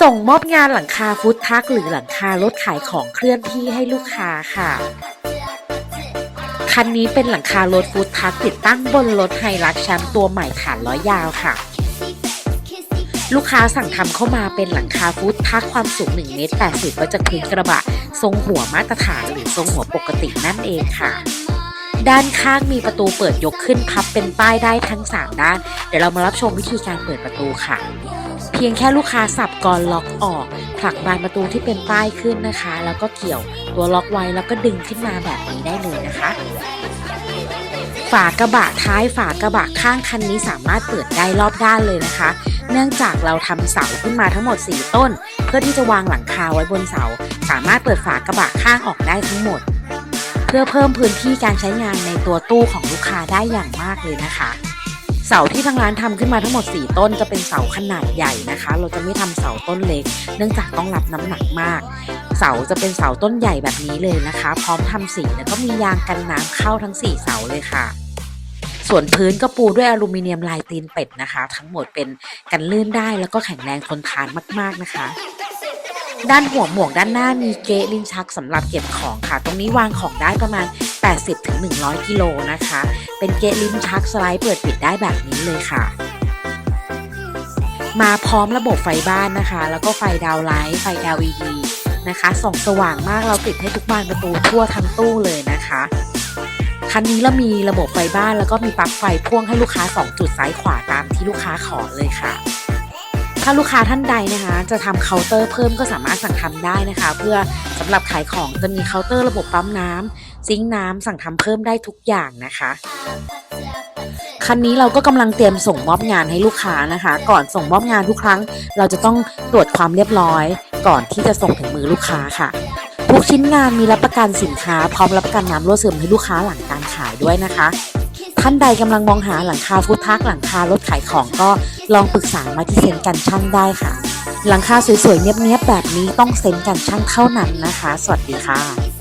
ส่งมอบงานหลังคาฟู้ดทักหรือหลังคารถขายของเคลื่อนที่ให้ลูกค้าค่ะ คันนี้เป็นหลังคารถฟู้ดทักติดตั้งบนรถไฮรักแชมป์ตัวใหม่ฐานล้อยยาวค่ะ ลูกค้าสั่งทำเข้ามาเป็นหลังคาฟู้ดทักความสูง1เมตร80ก็จะพื้นกระบะ ทรงหัวมาตรฐานหรือทรงหัวปกตินั่นเองค่ะ ด้านข้างมีประตูเปิดยกขึ้นพับเป็นป้ายได้ทั้ง 3 ด้าน เดี๋ยวเรามารับชมวิธีการเปิดประตูค่ะ เพียงแค่ลูกค้าสับกรอนล็อกออก ผลักบานประตูที่เป็นป้ายขึ้นนะคะ แล้วก็เกี่ยวตัวล็อกไว้แล้วก็ดึงขึ้นมาแบบนี้ได้เลยนะคะ ฝากระบะท้ายฝากระบะข้างคันนี้สามารถเปิดได้รอบด้านเลยนะคะ เนื่องจากเราทำเสาขึ้นมาทั้งหมด 4 ต้น เพื่อที่จะวางหลังคาไว้บนเสา สามารถเปิดฝากระบะข้างออกได้ทั้งหมด พื่อเพิ่มพื้นที่การใช้งานในตัวตู้ของลูกค้าได้อย่างมากเลยนะคะ เสาที่ทางร้านทำขึ้นมาทั้งหมด 4 ต้นจะเป็นเสาขนาดใหญ่นะคะ เราจะไม่ทำเสาต้นเล็ก เนื่องจากต้องรับน้ำหนักมาก เสาจะเป็นเสาต้นใหญ่แบบนี้เลยนะคะ พร้อมทำสีแล้วก็มียางกันน้ำเข้าทั้ง 4 เสาเลยค่ะส่วนพื้นก็ปูด้วยอลูมิเนียมลายตีนเป็ดนะคะ ทั้งหมดเป็นกันลื่นได้แล้วก็แข็งแรงทนทานมาก ๆนะคะ ด้านหัวหมวกด้านหน้ามีเกะลิ้นชักสำหรับเก็บของค่ะ ตรงนี้วางของได้ประมาณ 80-100 กิโลนะคะ เป็นเกะลิ้นชักสไลด์เปิดปิดได้แบบนี้เลยค่ะ มาพร้อมระบบไฟบ้านนะคะ แล้วก็ไฟดาวน์ไลท์ไฟ LED นะคะส่องสว่างมากเราติดให้ทุกบานประตูทั่วทั้งตู้เลยนะคะคันนี้เรามีระบบไฟบ้านแล้วก็มีปลั๊กไฟพ่วงให้ลูกค้า 2 จุดซ้ายขวาตามที่ลูกค้าขอเลยค่ะ ถ้าลูกค้าท่านใดนะคะ จะทำเคาน์เตอร์เพิ่มก็สามารถสั่งทำได้นะคะ เพื่อสำหรับขายของจะมีเคาน์เตอร์ระบบปั๊มน้ำซิงค์น้ำสั่งทำเพิ่มได้ทุกอย่างนะคะคันนี้เราก็กำลังเตรียมส่งมอบงานให้ลูกค้านะคะ ก่อนส่งมอบงานทุกครั้ง เราจะต้องตรวจความเรียบร้อย ก่อนที่จะส่งถึงมือลูกค้าค่ะ ทุกชิ้นงานมีรับประกันสินค้า พร้อมรับประกันน้ำรั่วซึมให้ลูกค้าหลังการขายด้วยนะคะ ท่านใดกำลังมองหาหลังคาฟุตทักหลังคารถขายของก็ลองปรึกษามาที่เซ็นต์กันช่างได้ค่ะ หลังคาสวยๆเนียบๆแบบนี้ต้องเซ็นต์กันช่างเท่านั้นนะคะ สวัสดีค่ะ